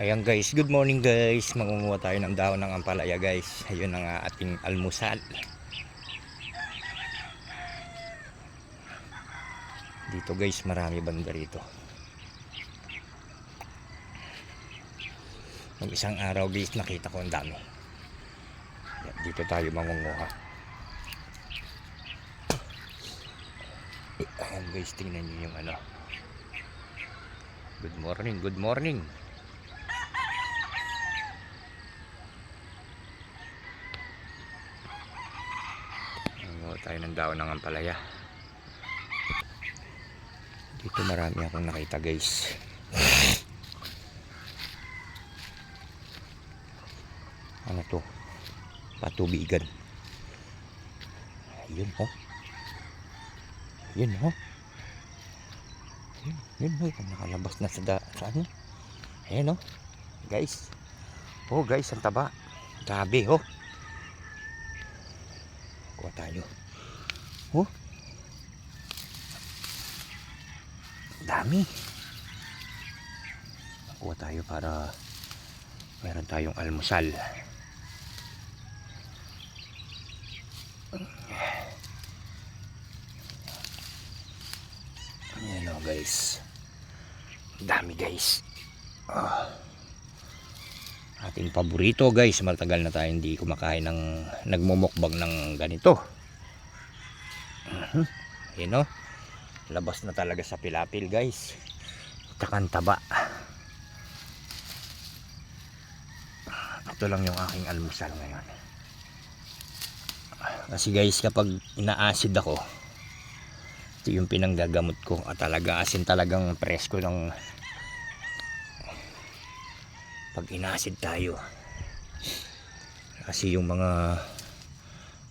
Ayan guys, good morning guys. Mangunguha tayo ng dahon ng ampalaya guys. Ayun ang ating almusal. Dito guys, marami banda rito. Nung isang araw guys, nakita ko ang dami. Ayan, Dito tayo mangunguha. Ayan guys, tingnan nyo yung ano. Good morning, good morning. Mangunguha tayo ng daon ng ampalaya. Dito marami akong nakita guys. Ano to? Patubigan. Ayun oh. Yun oh. Yun, yun oh. Nakalabas na sa, da, sa ano. Guys. Oh guys, ang taba. Grabe oh. Kuha tayo. Oh. Dami. Kuha tayo para meron tayong almusal. Ayan o guys. Dami guys. Ah. Ating paborito guys. Matagal na tayo hindi kumakain ng nagmumukbang ng ganito. Ayan o. Labas na talaga sa pilapil guys. Takang taba. Ito lang yung aking almusal ngayon. Kasi guys kapag ina-acid ako, ito yung pinanggagamot ko at talaga asin talagang presko ng pag inasid tayo kasi yung mga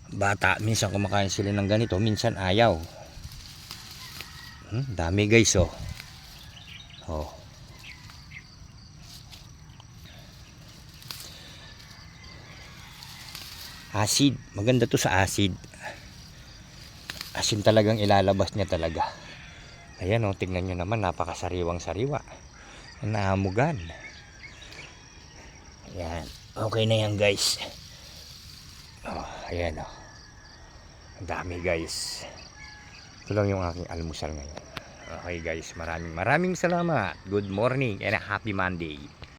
bata minsan kumakain sila ng ganito minsan ayaw. Hmm, dami guys oh. Oh. Acid maganda to sa acid. Asin talagang ilalabas niya talaga. Ayan o tingnan nyo naman napakasariwang sariwa. Naamugan. Ayan okay na yan guys. Oh, ayan o ang dami guys. Ito yung aking almusal ngayon. Okay guys. Maraming maraming salamat. Good morning and a happy monday